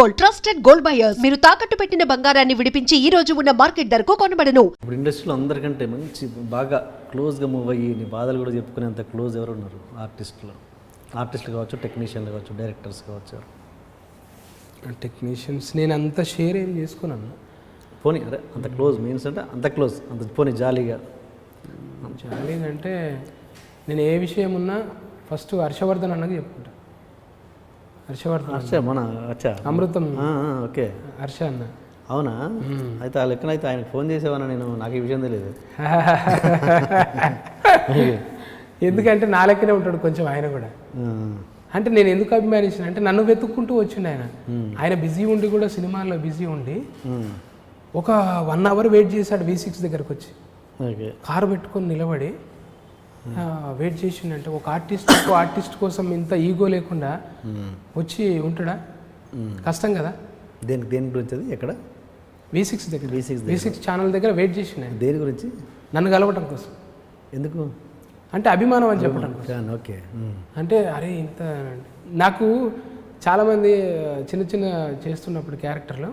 Gold trusted gold buyers. మీరు తాకట్టు పెట్టిన బంగారాన్ని విడిపించి ఈ రోజు ఉన్న మార్కెట్ ధరకు కొనబడను. ఇప్పుడు ఇండస్ట్రీలో అందరికంటే మంచి బాగా క్లోజ్గా మూవ్ అయ్యి నీ బాధలు కూడా చెప్పుకునేంత క్లోజ్ ఎవరు ఉన్నారు? ఆర్టిస్టులు. ఆర్టిస్టులు కావచ్చు టెక్నీషియన్లు కావచ్చు డైరెక్టర్స్ కావచ్చు టెక్నీషియన్స్ నేను అంత షేర్ ఏం చేసుకున్నాను. పోనీ అరే అంత క్లోజ్ మీన్స్ అంటే అంత క్లోజ్ అంత పోనీ జాలీగా. జాలి అంటే నేను ఏ విషయం ఉన్నా ఫస్ట్ హర్షవర్ధన్ అన్నది చెప్పుకుంటా. హర్షవర్ధన్ అచ్చా మన అచ్చా అమృతం. ఓకే. హర్ష అన్న. అవునా? అయితే ఆ లెక్కన అయితే ఆయనకు ఫోన్ చేసేవానా నేను నాకు ఈ విషయం తెలియదు ఎందుకంటే నా లెక్కనే ఉంటాడు కొంచెం ఆయన కూడా. అంటే నేను ఎందుకు అభిమానించిన? అంటే నన్ను వెతుక్కుంటూ వచ్చిండు ఆయన. ఆయన బిజీ ఉండి కూడా సినిమాల్లో బిజీ ఉండి ఒక వన్ అవర్ వెయిట్ చేశాడు వి సిక్స్ దగ్గరకు వచ్చి కారు పెట్టుకొని నిలబడి వెయిట్ చేసిండంటే. ఒక ఆర్టిస్ట్ ఒక ఆర్టిస్ట్ కోసం ఇంత ఈగో లేకుండా వచ్చి ఉంటాడా? కష్టం కదా? దేనికి దేని గురించి అది ఎక్కడ? వి సిక్స్ దగ్గర. V6 వి సిక్స్ ఛానల్ దగ్గర వెయిట్ చేసిండు ఆయన దేని గురించి? నన్ను కలవటం కోసం. ఎందుకు? అంటే అభిమానం అని చెప్పడం ఓకే. అంటే అరే ఇంత నాకు చాలామంది చిన్న చిన్న చేస్తున్నప్పుడు క్యారెక్టర్లో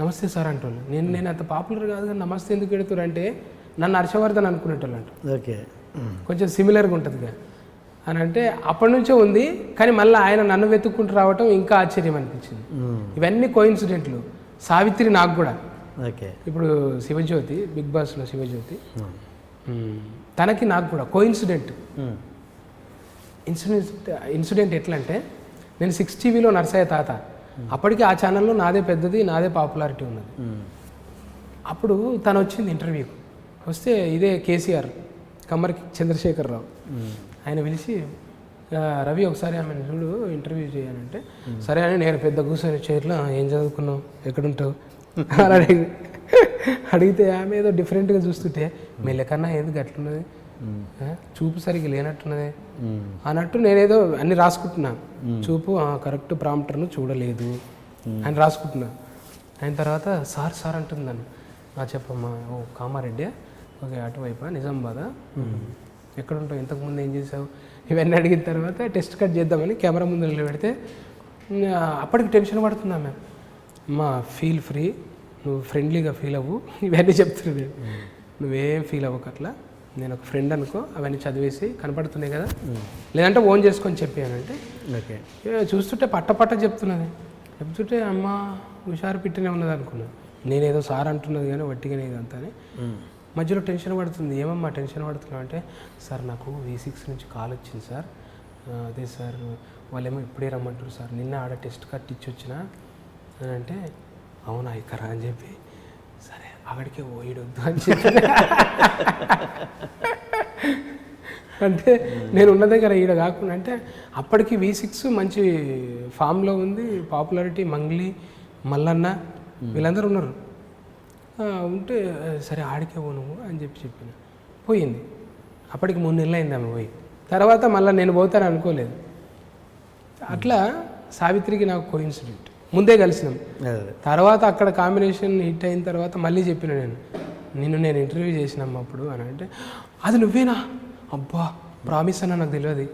నమస్తే సార్ అంటోళ్ళు. నేను నేను అంత పాపులర్ కాదు కానీ నమస్తే ఎందుకు పెడుతురు అంటే నన్ను హర్షవర్ధన్ అనుకునేటోళ్ళు అంట ఓకే కొంచెం సిమిలర్గా ఉంటుంది అని అంటే అప్పటి నుంచే ఉంది కానీ మళ్ళీ ఆయన నన్ను వెతుక్కుంటూ రావటం ఇంకా ఆశ్చర్యం అనిపించింది. ఇవన్నీ కోయిన్సిడెంట్లు సావిత్రి నాకు కూడా. ఓకే. ఇప్పుడు శివజ్యోతి బిగ్ బాస్లో శివజ్యోతి. తనకి నాకు కూడా కోయిన్సిడెంట్ ఇన్సిడెంట్ ఇన్సిడెంట్ ఎట్లా అంటే నేను సిక్స్ టీవీలో నర్సయ్య తాత. అప్పటికి ఆ ఛానల్లో నాదే పెద్దది నాదే పాపులారిటీ ఉన్నది. అప్పుడు తను వచ్చింది ఇంటర్వ్యూకి వస్తే ఇదే కేసీఆర్ కమ్మరికి చంద్రశేఖరరావు. ఆయన పిలిచి "ఆ, రవి ఒకసారి ఆమెను చూడు ఇంటర్వ్యూ చేయాలంటే సరే అని నేను పెద్ద కూర్చొని చైర్లో ఏం చదువుకున్నావు? ఎక్కడుంటావు? అని అడిగి అడిగితే ఆమె ఏదో డిఫరెంట్గా చూస్తుంటే మెల్లకన్నా ఏది గట్లున్నది ఆ, చూపు సరిగ్గా లేనట్టున్నది. అన్నట్టు నేనేదో అన్ని రాసుకుంటున్నా. చూపు ఆ, కరెక్ట్ ప్రాంప్టర్ను చూడలేదు. అని రాసుకుంటున్నా. అయిన తర్వాత సార్ సార్ అంటుంది నన్ను. "ఆ, చెప్పమ్మా ఓ కామారెడ్డి ఓకే అటువైపా? నిజామాబాదా? ఎక్కడ ఉంటావు ఇంతకుముందు ఏం చేసావు? ఇవన్నీ అడిగిన తర్వాత టెస్ట్ కట్ చేద్దామని కెమెరా ముందు నిలబెడితే అప్పటికి టెన్షన్ పడుతున్నా మ్యామ్. అమ్మా ఫీల్ ఫ్రీ నువ్వు ఫ్రెండ్లీగా ఫీల్ అవ్వు. ఇవన్నీ చెప్తున్నాను నేను. నువ్వేం ఫీల్ అవ్వకు అట్లా నేను ఒక ఫ్రెండ్ అనుకో అవన్నీ చదివేసి కనపడుతున్నాయి కదా. లేదంటే ఓన్ చేసుకొని చెప్పానంటే. ఓకే. చూస్తుంటే పట్ట పట్ట చెప్తున్నది చెప్తుంటే అమ్మ హుషారు పిట్టనే ఉన్నది అనుకున్నా నేనేదో సార్ అంటున్నది కానీ వట్టిగానే ఇదంతా మధ్యలో టెన్షన్ పడుతుంది. ఏమమ్మా టెన్షన్ పడుతున్నావు అంటే సార్ నాకు వి సిక్స్ నుంచి కాల్ వచ్చింది సార్. అదే సార్ వాళ్ళేమో ఇప్పుడే రమ్మంటారు సార్. నిన్న ఆడ టెస్ట్ కట్ ఇచ్చి వచ్చిన అని అంటే అవునా ఇక్కరా? అని చెప్పి సరే అక్కడికే పోయిడొద్దు అని చెప్పి. అంటే నేను ఉన్న దగ్గర ఈడ కాకుండా అంటే అప్పటికి వి సిక్స్ మంచి ఫామ్లో ఉంది పాపులారిటీ మంగ్లీ మల్లన్న వీళ్ళందరూ ఉన్నారు. ఉంటే "ఆ, సరే ఆడికే పో నువ్వు అని చెప్పి చెప్పిన. పోయింది. అప్పటికి మూడు నెలలు అయింది ఆమె పోయి. తర్వాత మళ్ళీ నేను పోతాను అనుకోలేదు. అట్లా సావిత్రికి నాకు కోయిన్సిడెంట్ ముందే కలిసినాం. తర్వాత అక్కడ కాంబినేషన్ హిట్ అయిన తర్వాత మళ్ళీ చెప్పిన నేను. నిన్ను నేను ఇంటర్వ్యూ చేసినమ్మా అప్పుడు అని అంటే అది నువ్వేనా? అబ్బా ప్రామిస్ అన్న నాకు తెలియదు.